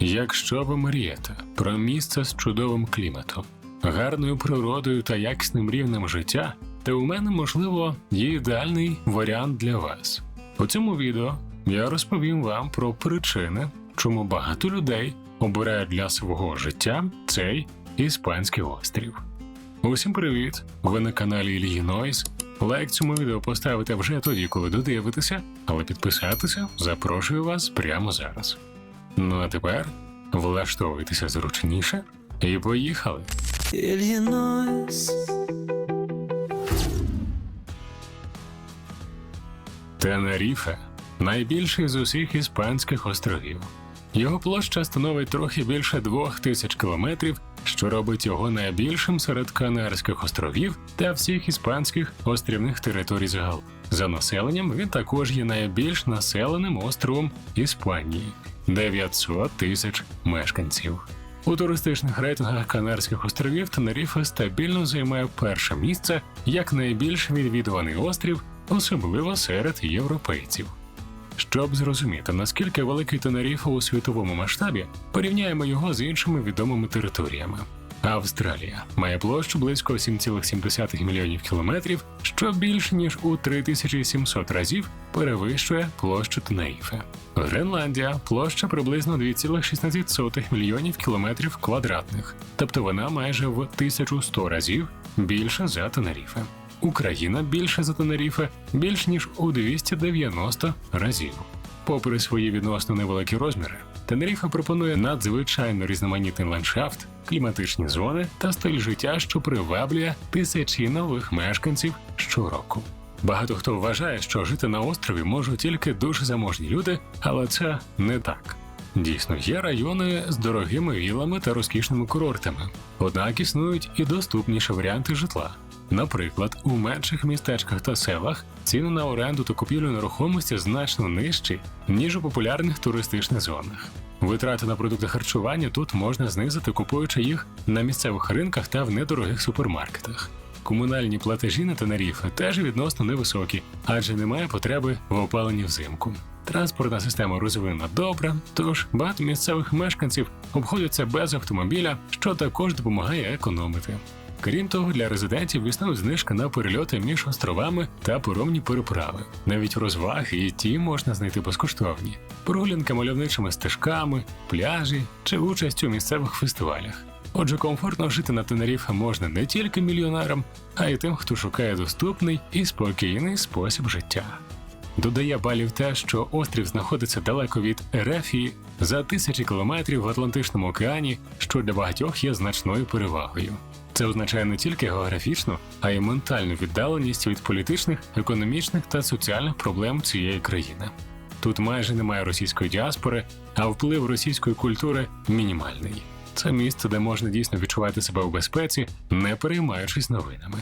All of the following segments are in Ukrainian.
Якщо ви мрієте про місце з чудовим кліматом, гарною природою та якісним рівнем життя, то у мене, можливо, є ідеальний варіант для вас. У цьому відео я розповім вам про причини, чому багато людей обирають для свого життя цей іспанський острів. Усім привіт! Ви на каналі Ільї Нойс. Лайк цьому відео поставите вже тоді, коли додивитеся, але підписатися запрошую вас прямо зараз. Ну а тепер влаштовуйтеся зручніше і поїхали. Иллинойс, Тенеріфе найбільший з усіх іспанських островів. Його площа становить трохи більше двох тисяч кілометрів, що робить його найбільшим серед Канарських островів та всіх іспанських острівних територій загалом. За населенням він також є найбільш населеним островом Іспанії 900 тисяч мешканців. У туристичних рейтингах Канарських островів Тенеріфе стабільно займає перше місце як найбільш відвідуваний острів, особливо серед європейців. Щоб зрозуміти, наскільки великий Тенеріфе у світовому масштабі, порівняємо його з іншими відомими територіями. Австралія має площу близько 7,7 мільйонів кілометрів, що більше ніж у 3700 разів перевищує площу Тенеріфе. Гренландія площа приблизно 2,16 мільйонів кілометрів квадратних, тобто вона майже в 1100 разів більша за Тенеріфе. Україна більше за Тенеріфе більш ніж у 290 разів. Попри свої відносно невеликі розміри, Тенеріфе пропонує надзвичайно різноманітний ландшафт, кліматичні зони та стиль життя, що приваблює тисячі нових мешканців щороку. Багато хто вважає, що жити на острові можуть тільки дуже заможні люди, але це не так. Дійсно, є райони з дорогими вілами та розкішними курортами, однак існують і доступніші варіанти житла. Наприклад, у менших містечках та селах ціни на оренду та купівлю нерухомості значно нижчі, ніж у популярних туристичних зонах. Витрати на продукти харчування тут можна знизити, купуючи їх на місцевих ринках та в недорогих супермаркетах. Комунальні платежі на Тенеріфе теж відносно невисокі, адже немає потреби в опаленні взимку. Транспортна система розвинена добре, тож багато місцевих мешканців обходяться без автомобіля, що також допомагає економити. Крім того, для резидентів існує знижка на перельоти між островами та паромні переправи. Навіть розваги і ті можна знайти безкоштовні: прогулянка мальовничими стежками, пляжі чи участь у місцевих фестивалях. Отже, комфортно жити на Тенеріфе можна не тільки мільйонерам, а й тим, хто шукає доступний і спокійний спосіб життя. Додає балів те, що острів знаходиться далеко від Ерефії за тисячі кілометрів в Атлантичному океані, що для багатьох є значною перевагою. Це означає не тільки географічну, а й ментальну віддаленість від політичних, економічних та соціальних проблем цієї країни. Тут майже немає російської діаспори, а вплив російської культури мінімальний. Це місце, де можна дійсно відчувати себе у безпеці, не переймаючись новинами.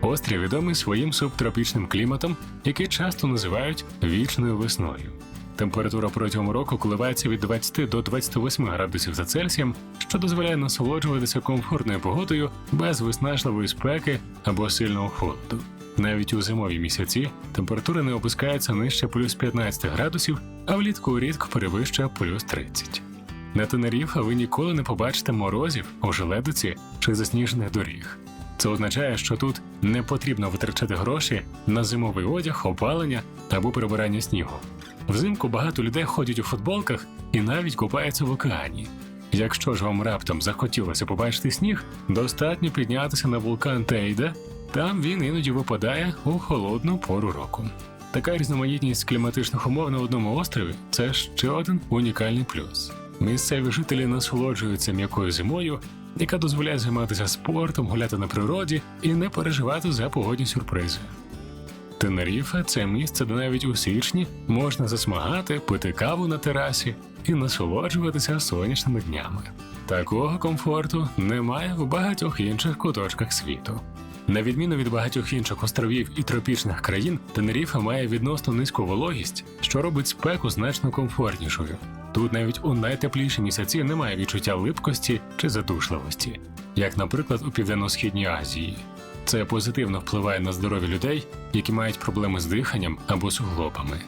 Острів відомий своїм субтропічним кліматом, який часто називають вічною весною. Температура протягом року коливається від 20 до 28 градусів за Цельсієм, що дозволяє насолоджуватися комфортною погодою без виснажливої спеки або сильного холоду. Навіть у зимові місяці температура не опускається нижче плюс 15 градусів, а влітку рідко перевищує плюс 30. На Тенеріфе ви ніколи не побачите морозів, ожеледиці чи засніжених доріг. Це означає, що тут не потрібно витрачати гроші на зимовий одяг, опалення або прибирання снігу. Взимку багато людей ходять у футболках і навіть купаються в океані. Якщо ж вам раптом захотілося побачити сніг, достатньо піднятися на вулкан Тейде, там він іноді випадає у холодну пору року. Така різноманітність кліматичних умов на одному острові це ще один унікальний плюс. Місцеві жителі насолоджуються м'якою зимою, яка дозволяє займатися спортом, гуляти на природі і не переживати за погодні сюрпризи. Тенеріфе це місце, де навіть у січні можна засмагати, пити каву на терасі і насолоджуватися сонячними днями. Такого комфорту немає в багатьох інших куточках світу. На відміну від багатьох інших островів і тропічних країн, Тенеріфе має відносно низьку вологість, що робить спеку значно комфортнішою. Тут навіть у найтепліші місяці немає відчуття липкості чи задушливості, як, наприклад, у Південно-Східній Азії. Це позитивно впливає на здоров'я людей, які мають проблеми з диханням або суглобами.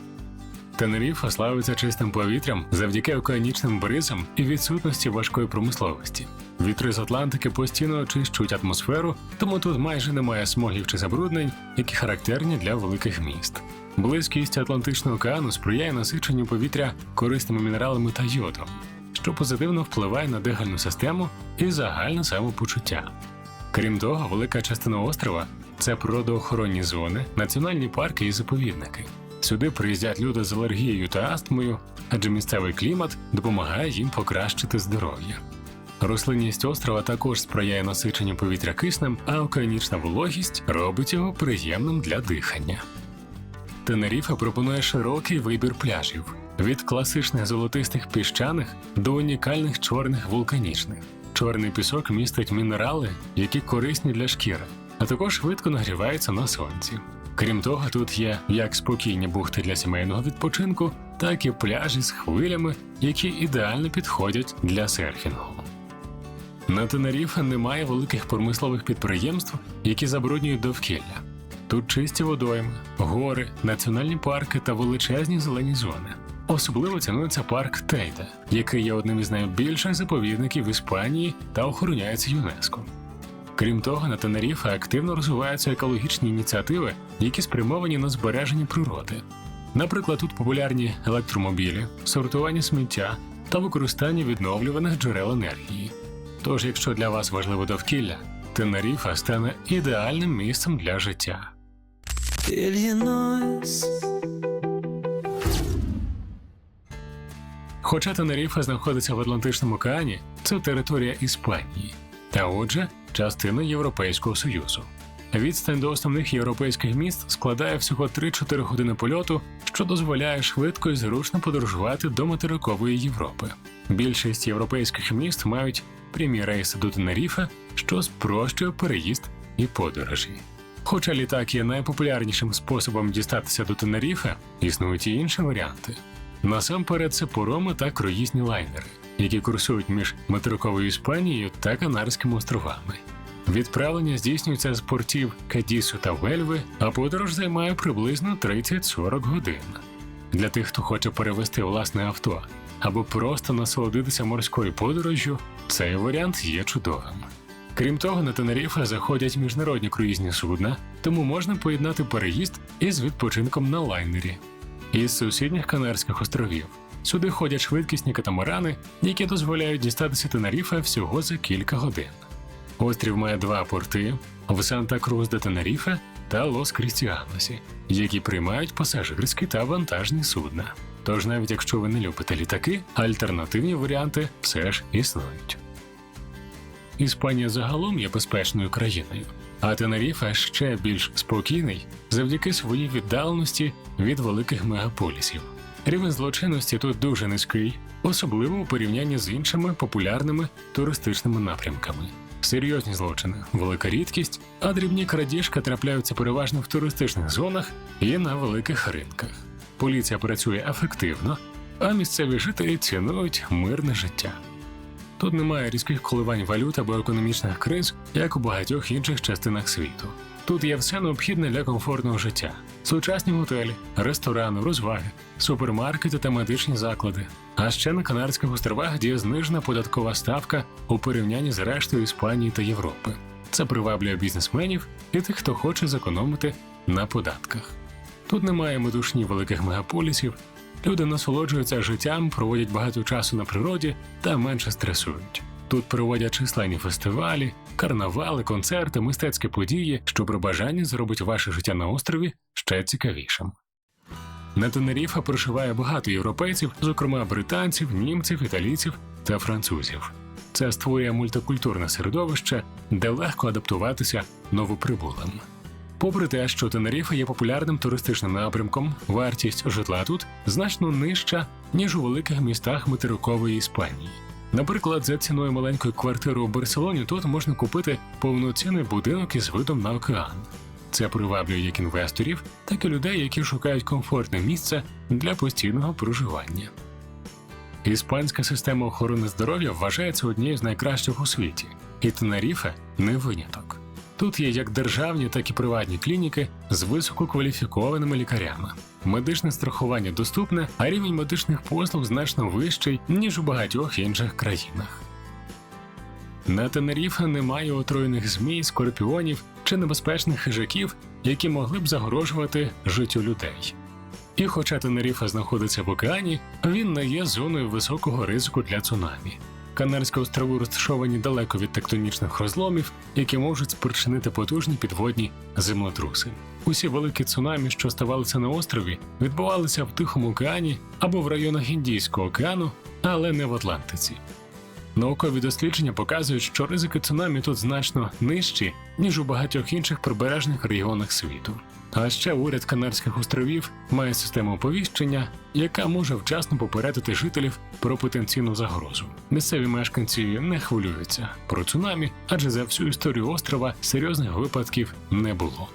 Тенеріфа славиться чистим повітрям завдяки океанічним бризам і відсутності важкої промисловості. Вітри з Атлантики постійно очищують атмосферу, тому тут майже немає смогів чи забруднень, які характерні для великих міст. Близькість Атлантичного океану сприяє насиченню повітря корисними мінералами та йодом, що позитивно впливає на дихальну систему і загальне самопочуття. Крім того, велика частина острова це природоохоронні зони, національні парки і заповідники. Сюди приїздять люди з алергією та астмою, адже місцевий клімат допомагає їм покращити здоров'я. Рослинність острова також сприяє насиченню повітря киснем, а океанічна вологість робить його приємним для дихання. Тенеріфа пропонує широкий вибір пляжів від класичних золотистих піщаних до унікальних чорних вулканічних. Чорний пісок містить мінерали, які корисні для шкіри, а також швидко нагрівається на сонці. Крім того, тут є як спокійні бухти для сімейного відпочинку, так і пляжі з хвилями, які ідеально підходять для серфінгу. На Тенеріфе немає великих промислових підприємств, які забруднюють довкілля. Тут чисті водойми, гори, національні парки та величезні зелені зони. Особливо цінується парк Тейда, який є одним із найбільших заповідників Іспанії та охороняється ЮНЕСКО. Крім того, на Тенеріфе активно розвиваються екологічні ініціативи, які спрямовані на збереження природи. Наприклад, тут популярні електромобілі, сортування сміття та використання відновлюваних джерел енергії. Тож, якщо для вас важливо довкілля, Тенеріфа стане ідеальним місцем для життя. Иллинойс. Хоча Тенеріфа знаходиться в Атлантичному океані, це територія Іспанії, та отже, частина Європейського Союзу. Відстань до основних європейських міст складає всього 3-4 години польоту, що дозволяє швидко і зручно подорожувати до материкової Європи. Більшість європейських міст мають прямі рейси до Тенеріфа, що спрощує переїзд і подорожі. Хоча літак є найпопулярнішим способом дістатися до Тенеріфа, існують і інші варіанти. Насамперед це пороми та круїзні лайнери, які курсують між материковою Іспанією та Канарськими островами. Відправлення здійснюється з портів Кадісу та Вельви, а подорож займає приблизно 30-40 годин. Для тих, хто хоче перевести власне авто або просто насолодитися морською подорожжю, цей варіант є чудовим. Крім того, на Тенеріфе заходять міжнародні круїзні судна, тому можна поєднати переїзд із відпочинком на лайнері. Із сусідніх Канарських островів сюди ходять швидкісні катамарани, які дозволяють дістатися Тенеріфе всього за кілька годин. Острів має два порти в Санта-Крус де Тенеріфе та Лос Крістіаносі, які приймають пасажирські та вантажні судна. Тож, навіть якщо ви не любите літаки, альтернативні варіанти все ж існують. Іспанія загалом є безпечною країною, а Тенеріфе ще більш спокійний завдяки своїй віддаленості від великих мегаполісів. Рівень злочинності тут дуже низький, особливо у порівнянні з іншими популярними туристичними напрямками. Серйозні злочини велика рідкість, а дрібні крадіжки трапляються переважно в туристичних зонах і на великих ринках. Поліція працює ефективно, а місцеві жителі цінують мирне життя. Тут немає різких коливань валют або економічних криз, як у багатьох інших частинах світу. Тут є все необхідне для комфортного життя: сучасні готелі, ресторани, розваги, супермаркети та медичні заклади. А ще на Канарських островах діє знижена податкова ставка у порівнянні з рештою Іспанії та Європи. Це приваблює бізнесменів і тих, хто хоче зекономити на податках. Тут немає метушні великих мегаполісів, люди насолоджуються життям, проводять багато часу на природі та менше стресують. Тут проводять численні фестивалі, карнавали, концерти, мистецькі події, що при бажанні зробить ваше життя на острові ще цікавішим. На Тенеріфе проживає багато європейців, зокрема британців, німців, італійців та французів. Це створює мультикультурне середовище, де легко адаптуватися новоприбулим. Попри те, що Тенеріфе є популярним туристичним напрямком, вартість житла тут значно нижча, ніж у великих містах материкової Іспанії. Наприклад, за ціною маленької квартири у Барселоні тут можна купити повноцінний будинок із видом на океан. Це приваблює як інвесторів, так і людей, які шукають комфортне місце для постійного проживання. Іспанська система охорони здоров'я вважається однією з найкращих у світі, і Тенеріфе не виняток. Тут є як державні, так і приватні клініки з висококваліфікованими лікарями. медичне страхування доступне, а рівень медичних послуг значно вищий, ніж у багатьох інших країнах. На Тенеріфе немає отруєних змій, скорпіонів чи небезпечних хижаків, які могли б загрожувати життю людей. І хоча Тенеріфе знаходиться в океані, він не є зоною високого ризику для цунамі. Канарські острови розташовані далеко від тектонічних розломів, які можуть спричинити потужні підводні землетруси. Усі великі цунамі, що ставалися на острові, відбувалися в Тихому океані або в районах Індійського океану, але не в Атлантиці. Наукові дослідження показують, що ризики цунамі тут значно нижчі, ніж у багатьох інших прибережних регіонах світу. А ще уряд Канарських островів має систему оповіщення, яка може вчасно попередити жителів про потенційну загрозу. Місцеві мешканці не хвилюються про цунамі, адже за всю історію острова серйозних випадків не було.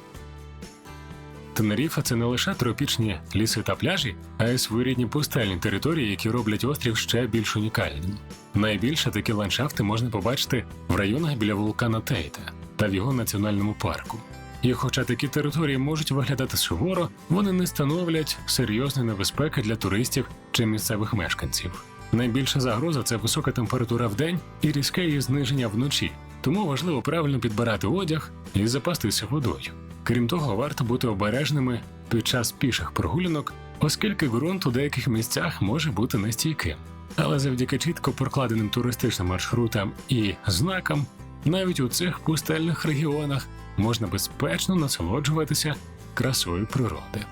Тенеріфа це не лише тропічні ліси та пляжі, а й своєрідні пустельні території, які роблять острів ще більш унікальним. Найбільше такі ландшафти можна побачити в районах біля вулкана Тейта та в його національному парку. І хоча такі території можуть виглядати суворо, вони не становлять серйозної небезпеки для туристів чи місцевих мешканців. Найбільша загроза це висока температура вдень і різке її зниження вночі, тому важливо правильно підбирати одяг і запастися водою. Крім того, варто бути обережними під час піших прогулянок, оскільки ґрунт у деяких місцях може бути нестійким. Але завдяки чітко прокладеним туристичним маршрутам і знакам, навіть у цих пустельних регіонах можна безпечно насолоджуватися красою природи.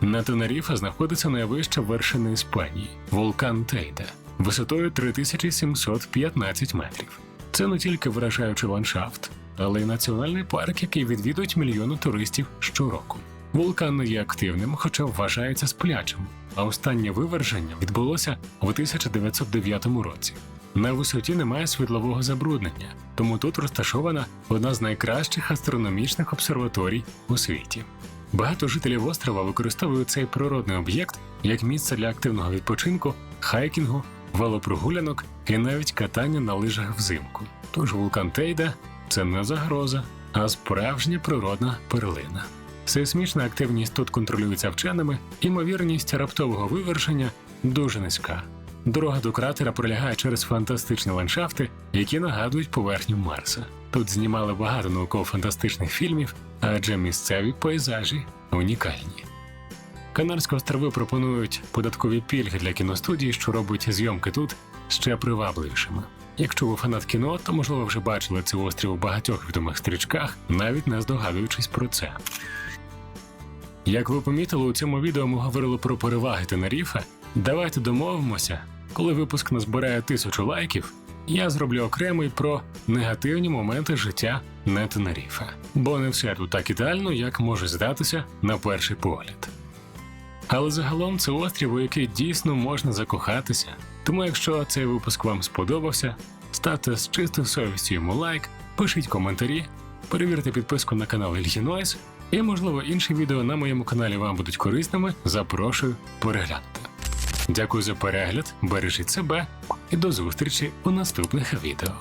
На Тенеріфе знаходиться найвища вершина Іспанії вулкан Тейда висотою 3715 метрів. Це не тільки вражаючий ландшафт, але й національний парк, який відвідують мільйони туристів щороку. Вулкан не є активним, хоча вважається сплячим, а останнє виверження відбулося в 1909 році. На висоті немає світлового забруднення, тому тут розташована одна з найкращих астрономічних обсерваторій у світі. Багато жителів острова використовують цей природний об'єкт як місце для активного відпочинку, хайкінгу, велопрогулянок і навіть катання на лижах взимку. Тож вулкан Тейда це не загроза, а справжня природна перлина. Сейсмічна активність тут контролюється вченими, імовірність раптового вивершення дуже низька. Дорога до кратера пролягає через фантастичні ландшафти, які нагадують поверхню Марса. Тут знімали багато науково-фантастичних фільмів, адже місцеві пейзажі унікальні. Канарські острови пропонують податкові пільги для кіностудій, що робить зйомки тут ще привабливішими. Якщо ви фанат кіно, то можливо вже бачили цей острів у багатьох відомих стрічках, навіть не здогадуючись про це. Як ви помітили, у цьому відео ми говорили про переваги Тенеріфе. Давайте домовимося, коли випуск назбирає тисячу лайків, я зроблю окремий про негативні моменти життя на Тенеріфе. Бо не все тут так ідеально, як може здатися на перший погляд. Але загалом це острів, у який дійсно можна закохатися. Тому, якщо цей випуск вам сподобався, ставте з чистою совістю йому лайк, пишіть коментарі, перевірте підписку на канал Ільгінойс, і, можливо, інші відео на моєму каналі вам будуть корисними. Запрошую переглянути. Дякую за перегляд, бережіть себе і до зустрічі у наступних відео.